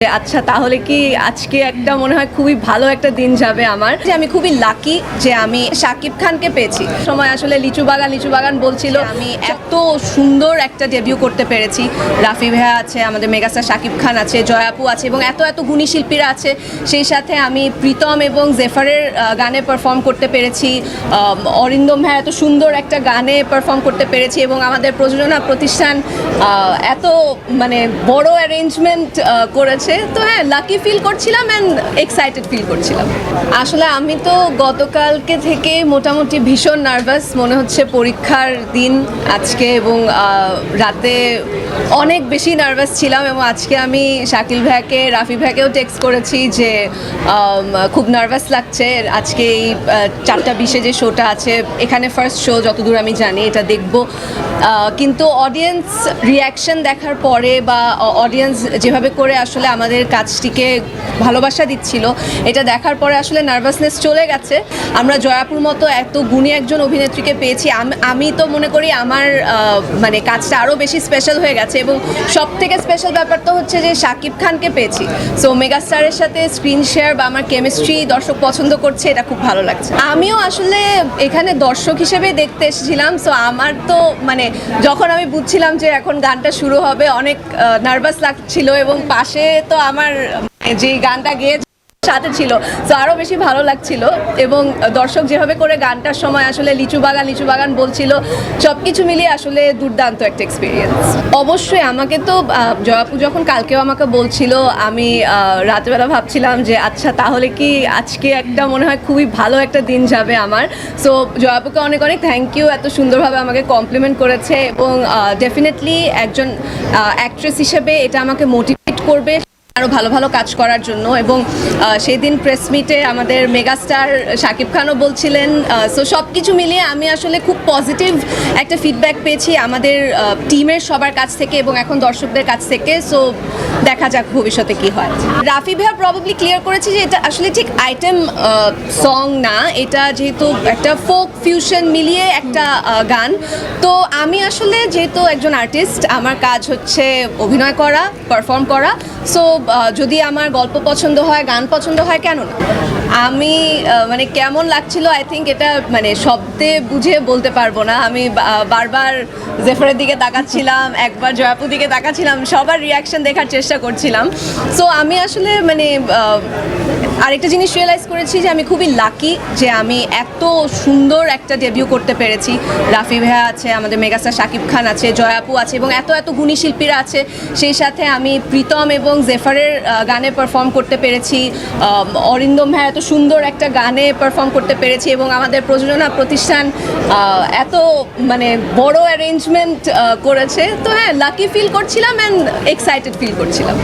আচ্ছা তাহলে কি আজকে একটা মনে হয় খুবই ভালো একটা দিন যাবে আমার? যে, আমি খুবই লাকি যে, আমি শাকিব খানকে পেয়েছি। সময় আসলে লিচু বাগান লিচু বাগান বলছিল, আমি এত সুন্দর একটা ডেবিউ করতে পেরেছি। রাফি ভাইয়া আছে, আমাদের মেগাস্টার শাকিব খান আছে জয়াপু আছে এবং এত এত গুণী শিল্পীরা আছে। সেই সাথে আমি প্রীতম এবং জেফারের গানে পারফর্ম করতে পেরেছি। অরিন্দম ভাই এত সুন্দর একটা গানে পারফর্ম করতে পেরেছি এবং আমাদের প্রযোজনা প্রতিষ্ঠান এত মানে বড় অ্যারেঞ্জমেন্ট করেছে। তো হ্যাঁ লাকি ফিল করছিলাম অ্যান্ড এক্সাইটেড ফিল করছিলাম। আসলে আমি তো গতকালকে থেকে মোটামুটি ভীষণ নার্ভাস মনে হচ্ছে পরীক্ষার দিন আজকে এবং রাতে অনেক বেশি নার্ভাস ছিলাম এবং আজকে আমি শাকিল ভাইকে, রাফি ভাইকেও টেক্সট করেছি যে খুব নার্ভাস লাগছে। আজকে এই চারটা বিশে যে শোটা আছে, এখানে ফার্স্ট শো যতদূর আমি জানি এটা দেখব। কিন্তু অডিয়েন্স রিয়াকশন দেখার পরে বা অডিয়েন্স যেভাবে করে আসলে আমাদের কাজটিকে ভালোবাসা দিচ্ছিল। এটা দেখার পরে আসলে নার্ভাসনেস চলে গেছে। আমরা জয়াপুর মতো এত গুণী একজন অভিনেত্রীকে পেয়েছি। আম- তো মনে করি আমার মানে কাজটা আরও বেশি স্পেশাল হয়ে গেছে এবং সব থেকে স্পেশাল ব্যাপার তো হচ্ছে যে শাকিব খানকে পেয়েছি। সো মেগাস্টারের সাথে স্ক্রিন শেয়ার বা আমার কেমিস্ট্রি দর্শক পছন্দ করছে, এটা খুব ভালো লাগছে। আমিও আসলে এখানে দর্শক হিসেবে দেখতে এসেছিলাম। সো আমার তো মানে যখন আমি বুঝছিলাম যে এখন গানটা শুরু হবে, অনেক নার্ভাস লাগছিল এবং পাশে তো আমার মানে যে গানটা গেয়ে সাথে ছিল, তো আরও বেশি ভালো লাগছিল। এবং দর্শক যেভাবে করে গানটার সময় আসলে লিচু বাগান লিচু বাগান বলছিল সব কিছু মিলিয়ে আসলে দুর্দান্ত একটা এক্সপিরিয়েন্স অবশ্যই আমাকে তো জয়াপু যখন কালকেও আমাকে বলছিল, আমি রাতেবেলা ভাবছিলাম যে আচ্ছা তাহলে কি আজকে একটা মনে হয় খুবই ভালো একটা দিন যাবে আমার। সো জয়াপুকে অনেক অনেক থ্যাংক ইউ এত সুন্দরভাবে আমাকে কমপ্লিমেন্ট করেছে এবং ডেফিনেটলি একজন অ্যাক্ট্রেস হিসেবে এটা আমাকে মোটিভেট করবে। আরও ভালো ভালো কাজ করার জন্য এবং সেই দিন প্রেস মিটে আমাদের মেগাস্টার শাকিব খানও বলছিলেন সো সব কিছু মিলিয়ে আমি আসলে খুব পজিটিভ একটা ফিডব্যাক পেয়েছি আমাদের টিমের সবার কাছ থেকে এবং এখন দর্শকদের কাছ থেকে সো দেখা যাক ভবিষ্যতে কি হয়। রাফি ভাইয়া প্রবাবলি ক্লিয়ার করেছে যে এটা আসলে ঠিক আইটেম সং না, এটা যেহেতু একটা ফোক ফিউশন মিলিয়ে একটা গান। তো আমি আসলে যেহেতু একজন আর্টিস্ট আমার কাজ হচ্ছে অভিনয় করা পারফর্ম করা সো যদি আমার গল্প পছন্দ হয়, গান পছন্দ হয়, কেন না? আমি মানে কেমন লাগছিল আই থিঙ্ক এটা মানে শব্দে বুঝে বলতে পারব না। আমি বারবার জেফারের দিকে তাকাচ্ছিলাম, একবার জয়াপুর দিকে তাকাচ্ছিলাম, সবার রিয়াকশন দেখার চেষ্টা করছিলাম। সো আমি আসলে মানে আরেকটা জিনিস রিয়েলাইজ করেছি যে আমি খুবই লাকি যে আমি এত সুন্দর একটা ডেবিউ করতে পেরেছি। রাফি ভাইয়া আছে, আমাদের মেগাস্টার শাকিব খান আছে জয়াপু আছে এবং এত এত গুণী শিল্পীরা আছে। সেই সাথে আমি প্রীতম এবং জেফারের গানে পারফর্ম করতে পেরেছি। অরিন্দম ভাই এত সুন্দর একটা গানে পারফর্ম করতে পেরেছি এবং আমাদের প্রযোজনা প্রতিষ্ঠান এত মানে বড় অ্যারেঞ্জমেন্ট করেছে। তো হ্যাঁ লাকি ফিল করছিলাম অ্যান্ড এক্সাইটেড ফিল করছিলাম।